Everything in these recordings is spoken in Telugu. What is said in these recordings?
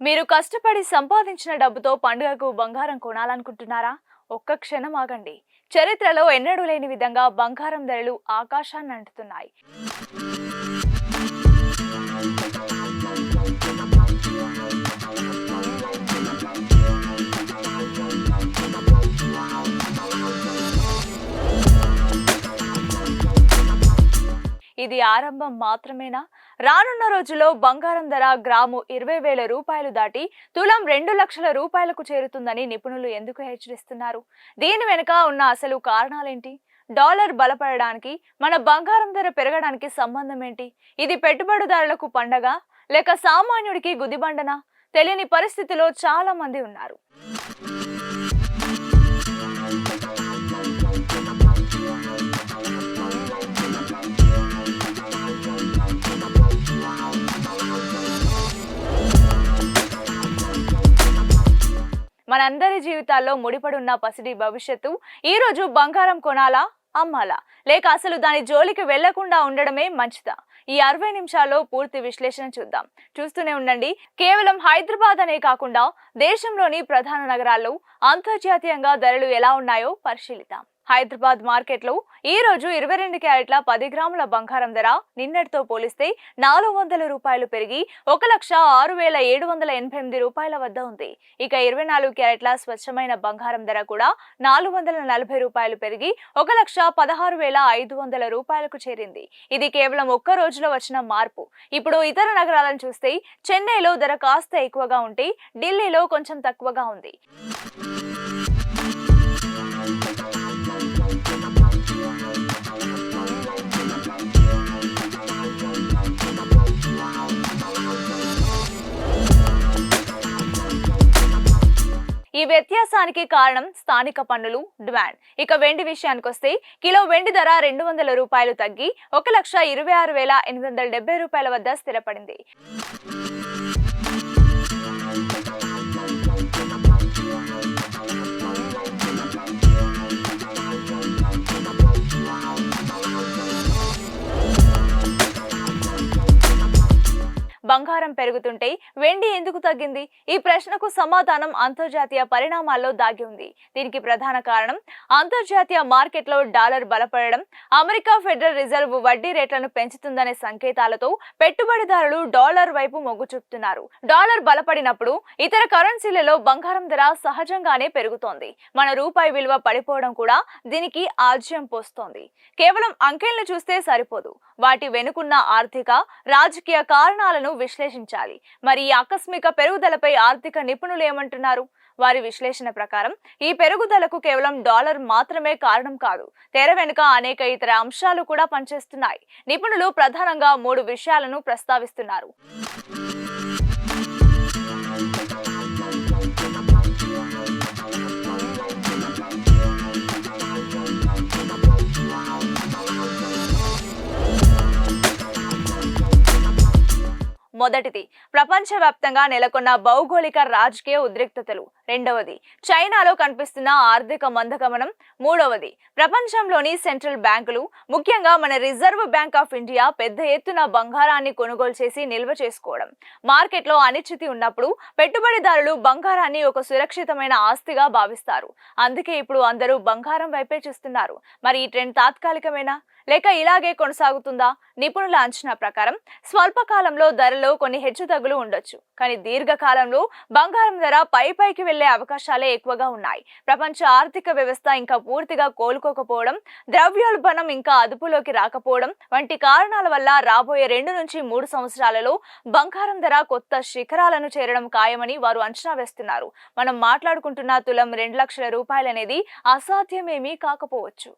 మీరు కష్టపడి సంపాదించిన డబ్బుతో పండుగకు బంగారం కొనాలనుకుంటున్నారా? ఒక్క క్షణం ఆగండి. చరిత్రలో ఎన్నడూ లేని విధంగా బంగారం ధరలు ఆకాశాన్ని అంటుతున్నాయి. ఇది ఆరంభం మాత్రమేనా? రానున్న రోజుల్లో బంగారం ధర గ్రాము ఇరవై వేల రూపాయలు దాటి తులం రెండు లక్షల రూపాయలకు చేరుతుందని నిపుణులు ఎందుకు హెచ్చరిస్తున్నారు? దీని వెనుక ఉన్న అసలు కారణాలేంటి? డాలర్ బలపడడానికి మన బంగారం ధర పెరగడానికి సంబంధం ఏంటి? ఇది పెట్టుబడిదారులకు పండగ లేక సామాన్యుడికి గుదిబండనా? తెలియని పరిస్థితిలో చాలా మంది ఉన్నారు. మనందరి జీవితాల్లో ముడిపడున్న పసిడి భవిష్యత్తు ఈ రోజు బంగారం కొనాలా? అమ్మాలా? లేక అసలు దాని జోలికి వెళ్ళకుండా ఉండడమే మంచిదా? ఈ అరవై నిమిషాల్లో పూర్తి విశ్లేషణ చూద్దాం. చూస్తూనే ఉండండి. కేవలం హైదరాబాద్ అనే కాకుండా దేశంలోని ప్రధాన నగరాల్లో అంతర్జాతీయంగా ధరలు ఎలా ఉన్నాయో పరిశీలిద్దాం. హైదరాబాద్ మార్కెట్లో ఈ రోజు ఇరవై రెండు క్యారెట్ల పది గ్రాముల బంగారం ధర నిన్నటితో పోలిస్తే నాలుగు వందల రూపాయలు పెరిగి ఒక లక్ష ఆరు వేల ఏడు వందల ఎనభై ఎనిమిది రూపాయల వద్ద ఉంది. ఇక ఇరవై నాలుగు క్యారెట్ల స్వచ్ఛమైన బంగారం ధర కూడా నాలుగు వందల నలభై రూపాయలు పెరిగి ఒక లక్ష పదహారు వేల ఐదు వందల రూపాయలకు చేరింది. ఇది కేవలం ఒక్క రోజులో వచ్చిన మార్పు. ఇప్పుడు ఇతర నగరాలను చూస్తే చెన్నైలో ధర కాస్త ఎక్కువగా ఉంటే ఢిల్లీలో కొంచెం తక్కువగా ఉంది. ఈ వ్యత్యాసానికి కారణం స్థానిక పన్నులు డిమాండ్. ఇక వెండి విషయానికి వస్తే కిలో వెండి ధర రెండు వందల రూపాయలు తగ్గి ఒక లక్ష ఇరవై ఆరు వేల ఎనిమిది వందల డెబ్బై రూపాయల వద్ద స్థిరపడింది. బంగారం పెరుగుతుంటే వెండి ఎందుకు తగ్గింది? ఈ ప్రశ్నకు సమాధానం అంతర్జాతీయ పరిణామాల్లో దాగి ఉంది. దీనికి ప్రధాన కారణం అంతర్జాతీయ మార్కెట్లో డాలర్ బలపడడం అమెరికా ఫెడరల్ రిజర్వ్ వడ్డీ రేట్లను పెంచుతుందనే సంకేతాలతో పెట్టుబడిదారులు డాలర్ వైపు మొగ్గు చూపుతున్నారు. డాలర్ బలపడినప్పుడు ఇతర కరెన్సీలలో బంగారం ధర సహజంగానే పెరుగుతోంది. మన రూపాయి విలువ పడిపోవడం కూడా దీనికి ఆజ్యం పోస్తోంది. కేవలం అంకెలను చూస్తే సరిపోదు. వాటి వెనుకున్న ఆర్థిక రాజకీయ కారణాలను విశ్లేషించాలి మరి ఈ ఆకస్మిక పెరుగుదలపై ఆర్థిక నిపుణులు ఏమంటున్నారు? వారి విశ్లేషణ ప్రకారం ఈ పెరుగుదలకు కేవలం డాలర్ మాత్రమే కారణం కాదు. తెర వెనుక అనేక ఇతర అంశాలు కూడా పనిచేస్తున్నాయి. నిపుణులు ప్రధానంగా మూడు విషయాలను ప్రస్తావిస్తున్నారు. మొదటిది ప్రపంచవ్యాప్తంగా నెలకొన్న భౌగోళిక రాజకీయ ఉద్రిక్తతలు. రెండవది చైనాలో కనిపిస్తున్న ఆర్థిక మందగమనం. మూడవది ప్రపంచంలోని సెంట్రల్ బ్యాంకులు ముఖ్యంగా మన రిజర్వ్ బ్యాంక్ ఆఫ్ ఇండియా పెద్ద ఎత్తున బంగారాన్ని కొనుగోలు చేసి నిల్వ చేసుకోవడం. మార్కెట్లో అనిశ్చితి ఉన్నప్పుడు పెట్టుబడిదారులు బంగారాన్ని ఒక సురక్షితమైన ఆస్తిగా భావిస్తారు. అందుకే ఇప్పుడు అందరూ బంగారం వైపే చూస్తున్నారు. మరి ఈ ట్రెండ్ తాత్కాలికమేనా? లేక ఇలాగే కొనసాగుతుందా? నిపుణుల అంచనా ప్రకారం స్వల్పకాలంలో ధరలో కొన్ని హెచ్చుతగ్గులు ఉండొచ్చు. కానీ దీర్ఘకాలంలో బంగారం ధర పై పైకి వెళ్ళే అవకాశాలే ఎక్కువగా ఉన్నాయి. ప్రపంచ ఆర్థిక వ్యవస్థ ఇంకా పూర్తిగా కోలుకోకపోవడం ద్రవ్యోల్బణం ఇంకా అదుపులోకి రాకపోవడం వంటి కారణాల వల్ల రాబోయే రెండు నుంచి మూడు సంవత్సరాలలో బంగారం ధర కొత్త శిఖరాలను చేరడం ఖాయమని వారు అంచనా వేస్తున్నారు. మనం మాట్లాడుకుంటున్న తులం రెండు లక్షల రూపాయలనేది అసాధ్యమేమీ కాకపోవచ్చు.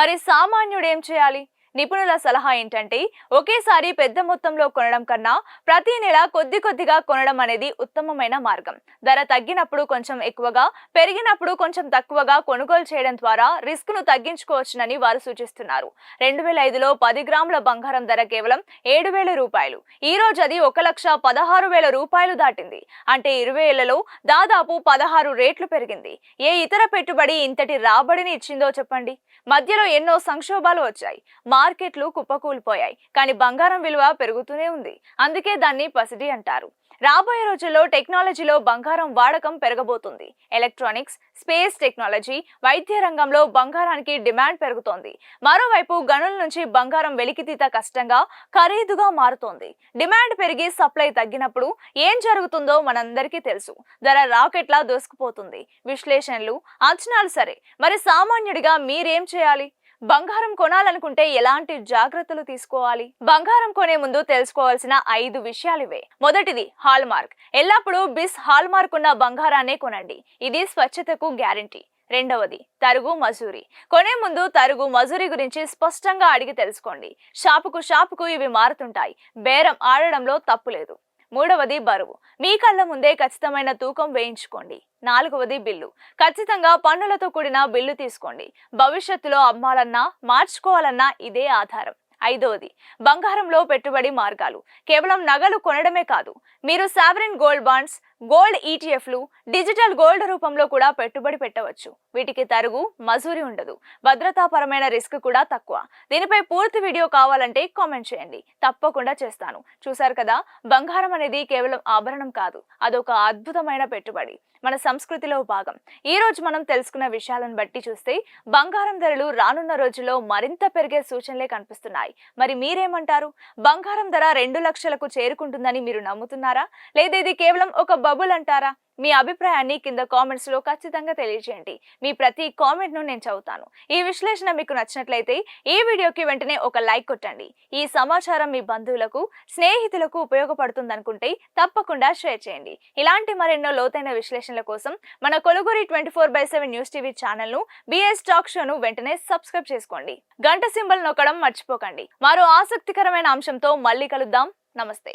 మరి సామాన్యుడు ఏం చేయాలి? నిపుణుల సలహా ఏంటంటే ఒకేసారి పెద్ద మొత్తంలో కొనడం కన్నా ప్రతి నెల కొద్ది కొద్దిగా కొనడం అనేది ఉత్తమమైన మార్గం. ధర తగ్గినప్పుడు కొంచెం ఎక్కువగా పెరిగినప్పుడు కొంచెం తక్కువగా కొనుగోలు చేయడం ద్వారా రిస్క్ను తగ్గించుకోవచ్చునని వారు సూచిస్తున్నారు. రెండు వేల ఐదులో పది గ్రాముల బంగారం ధర కేవలం ఏడు వేల రూపాయలు. ఈ రోజు అది ఒక లక్ష పదహారు వేల రూపాయలు దాటింది. అంటే ఇరవై ఏళ్ళలో దాదాపు పదహారు రేట్లు పెరిగింది. ఏ ఇతర పెట్టుబడి ఇంతటి రాబడిని ఇచ్చిందో చెప్పండి? మధ్యలో ఎన్నో సంక్షోభాలు వచ్చాయి. మార్కెట్లు కుప్పకూలిపోయాయి. కానీ బంగారం విలువ పెరుగుతూనే ఉంది. అందుకే దాన్ని పసిడి అంటారు. రాబోయే రోజుల్లో టెక్నాలజీలో బంగారం వాడకం పెరగబోతుంది. ఎలక్ట్రానిక్స్ స్పేస్ టెక్నాలజీ వైద్య రంగంలో బంగారానికి డిమాండ్ పెరుగుతోంది. మరోవైపు గనుల నుంచి బంగారం వెలికితీత కష్టంగా ఖరీదుగా మారుతోంది. డిమాండ్ పెరిగి సప్లై తగ్గినప్పుడు ఏం జరుగుతుందో మనందరికీ తెలుసు. ధర రాకెట్లా దూసుకుపోతుంది. విశ్లేషణలు అంచనాలు సరే. మరి సామాన్యుడిగా మీరేం చేయాలి? బంగారం కొనాలనుకుంటే ఎలాంటి జాగ్రత్తలు తీసుకోవాలి? బంగారం కొనే ముందు తెలుసుకోవాల్సిన ఐదు విషయాలు ఇవే. మొదటిది హాల్ మార్క్ ఎల్లప్పుడూ బిస్ హాల్ మార్క్ ఉన్న బంగారాన్నే కొనండి. ఇది స్వచ్ఛతకు గ్యారంటీ. రెండవది తరుగు మజూరి. కొనే ముందు తరుగు మజూరి గురించి స్పష్టంగా అడిగి తెలుసుకోండి. షాపుకు షాపుకు ఇవి మారుతుంటాయి. బేరం ఆడడంలో తప్పు లేదు. మూడవది బరువు. మీ కళ్ళ ముందే ఖచ్చితమైన తూకం వేయించుకోండి. నాలుగవది బిల్లు. ఖచ్చితంగా పన్నులతో కూడిన బిల్లు తీసుకోండి. భవిష్యత్తులో అమ్మాలన్నా మార్చుకోవాలన్నా ఇదే ఆధారం. ఐదవది బంగారంలో పెట్టుబడి మార్గాలు. కేవలం నగలు కొనడమే కాదు. మీరు సావరిన్ గోల్డ్ బాండ్స్ గోల్డ్ ఈటీఎఫ్లు డిజిటల్ గోల్డ్ రూపంలో కూడా పెట్టుబడి పెట్టవచ్చు. వీటికి తరుగు మజూరి ఉండదు. భద్రతాపరమైన రిస్క్ కూడా తక్కువ. దీనిపై పూర్తి వీడియో కావాలంటే కామెంట్ చేయండి. తప్పకుండా చేస్తాను. చూశారు కదా? బంగారం అనేది కేవలం ఆభరణం కాదు. అదొక అద్భుతమైన పెట్టుబడి. మన సంస్కృతిలో భాగం. ఈ రోజు మనం తెలుసుకున్న విషయాలను బట్టి చూస్తే బంగారం ధరలు రానున్న రోజుల్లో మరింత పెరిగే సూచనలే కనిపిస్తున్నాయి. మరి మీరేమంటారు? బంగారం ధర రెండు లక్షలకు చేరుకుంటుందని మీరు నమ్ముతున్నారా? లేదా ఇది కేవలం ఒక బబుల్ అంటారా మీ అభిప్రాయాన్ని కింద కామెంట్స్లో ఖచ్చితంగా తెలియజేయండి. మీ ప్రతి కామెంట్ను నేను చదువుతాను. ఈ విశ్లేషణ మీకు నచ్చినట్లయితే ఈ వీడియోకి వెంటనే ఒక లైక్ కొట్టండి. ఈ సమాచారం మీ బంధువులకు స్నేహితులకు ఉపయోగపడుతుంది అనుకుంటే తప్పకుండా షేర్ చేయండి. ఇలాంటి మరెన్నో లోతైన విశ్లేషణల కోసం మన కొలుగురి twenty four by seven news TV ఛానల్ను బిఎస్ టాక్ షోను వెంటనే సబ్స్క్రైబ్ చేసుకోండి. గంట సింబల్ నొక్కడం మర్చిపోకండి. మరో ఆసక్తికరమైన అంశంతో మళ్ళీ కలుద్దాం. నమస్తే.